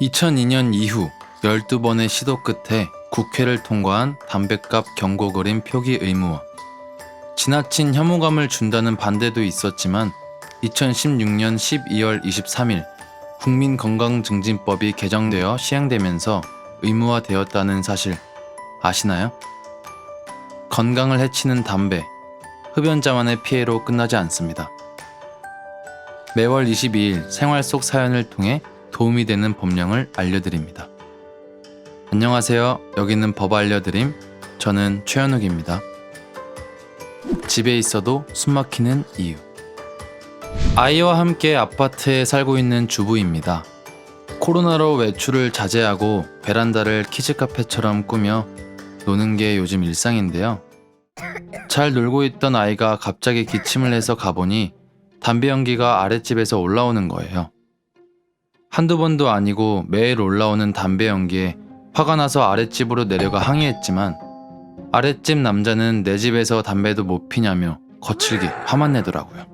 2002년 이후 12번의 시도 끝에 국회를 통과한 담배값 경고 그림 표기 의무화. 지나친 혐오감을 준다는 반대도 있었지만 2016년 12월 23일 국민건강증진법이 개정되어 시행되면서 의무화되었다는 사실 아시나요? 건강을 해치는 담배, 흡연자만의 피해로 끝나지 않습니다. 매월 22일 생활 속 사연을 통해 도움이 되는 법령을 알려드립니다. 안녕하세요. 여기는 법 알려드림. 저는 최현욱입니다. 집에 있어도 숨막히는 이유. 아이와 함께 아파트에 살고 있는 주부입니다. 코로나로 외출을 자제하고 베란다를 키즈 카페처럼 꾸며 노는 게 요즘 일상인데요. 잘 놀고 있던 아이가 갑자기 기침을 해서 가보니 담배 연기가 아랫집에서 올라오는 거예요. 한두 번도 아니고 매일 올라오는 담배 연기에 화가 나서 아랫집으로 내려가 항의했지만 아랫집 남자는 내 집에서 담배도 못 피냐며 거칠게 화만 내더라고요.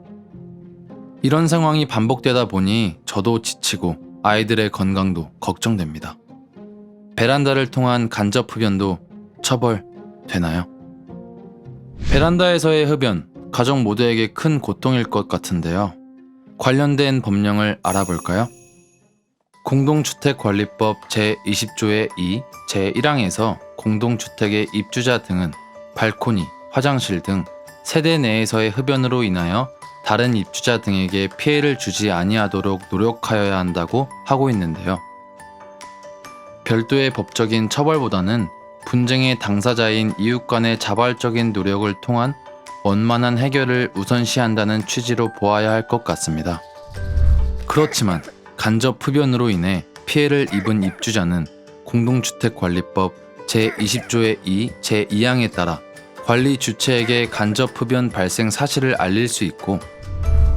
이런 상황이 반복되다 보니 저도 지치고 아이들의 건강도 걱정됩니다. 베란다를 통한 간접 흡연도 처벌되나요? 베란다에서의 흡연, 가족 모두에게 큰 고통일 것 같은데요. 관련된 법령을 알아볼까요? 공동주택관리법 제20조의 2, 제1항에서 공동주택의 입주자 등은 발코니, 화장실 등 세대 내에서의 흡연으로 인하여 다른 입주자 등에게 피해를 주지 아니하도록 노력하여야 한다고 하고 있는데요. 별도의 법적인 처벌보다는 분쟁의 당사자인 이웃 간의 자발적인 노력을 통한 원만한 해결을 우선시한다는 취지로 보아야 할 것 같습니다. 그렇지만 간접 흡연으로 인해 피해를 입은 입주자는 공동주택관리법 제20조의 2, 제2항에 따라 관리 주체에게 간접 흡연 발생 사실을 알릴 수 있고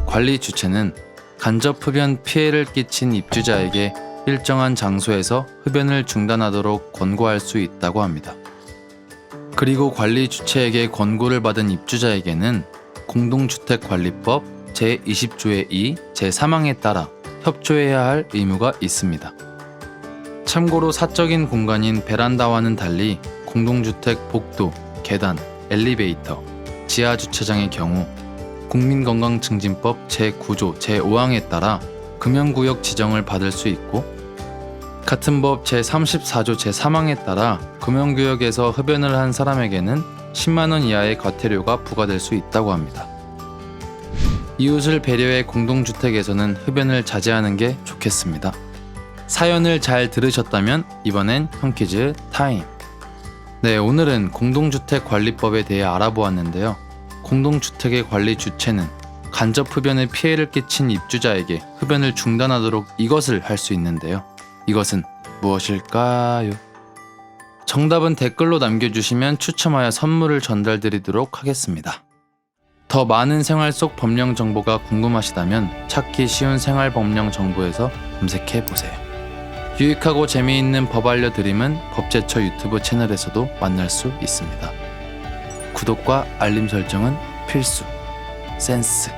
관리 주체는 간접 흡연 피해를 끼친 입주자에게 일정한 장소에서 흡연을 중단하도록 권고할 수 있다고 합니다. 그리고 관리 주체에게 권고를 받은 입주자에게는 공동주택관리법 제20조의 2, 제3항에 따라 협조해야 할 의무가 있습니다. 참고로 사적인 공간인 베란다와는 달리 공동주택 복도, 계단, 엘리베이터, 지하 주차장의 경우 국민건강증진법 제9조 제5항에 따라 금연구역 지정을 받을 수 있고 같은 법 제34조 제3항에 따라 금연구역에서 흡연을 한 사람에게는 10만 원 이하의 과태료가 부과될 수 있다고 합니다. 이웃을 배려해 공동주택에서는 흡연을 자제하는 게 좋겠습니다. 사연을 잘 들으셨다면 이번엔 형퀴즈 타임. 네, 오늘은 공동주택 관리법에 대해 알아보았는데요. 공동주택의 관리 주체는 간접 흡연에 피해를 끼친 입주자에게 흡연을 중단하도록 이것을 할 수 있는데요. 이것은 무엇일까요? 정답은 댓글로 남겨주시면 추첨하여 선물을 전달드리도록 하겠습니다. 더 많은 생활 속 법령 정보가 궁금하시다면 찾기 쉬운 생활 법령 정보에서 검색해 보세요. 유익하고 재미있는 법 알려드림은 법제처 유튜브 채널에서도 만날 수 있습니다. 구독과 알림 설정은 필수. 센스.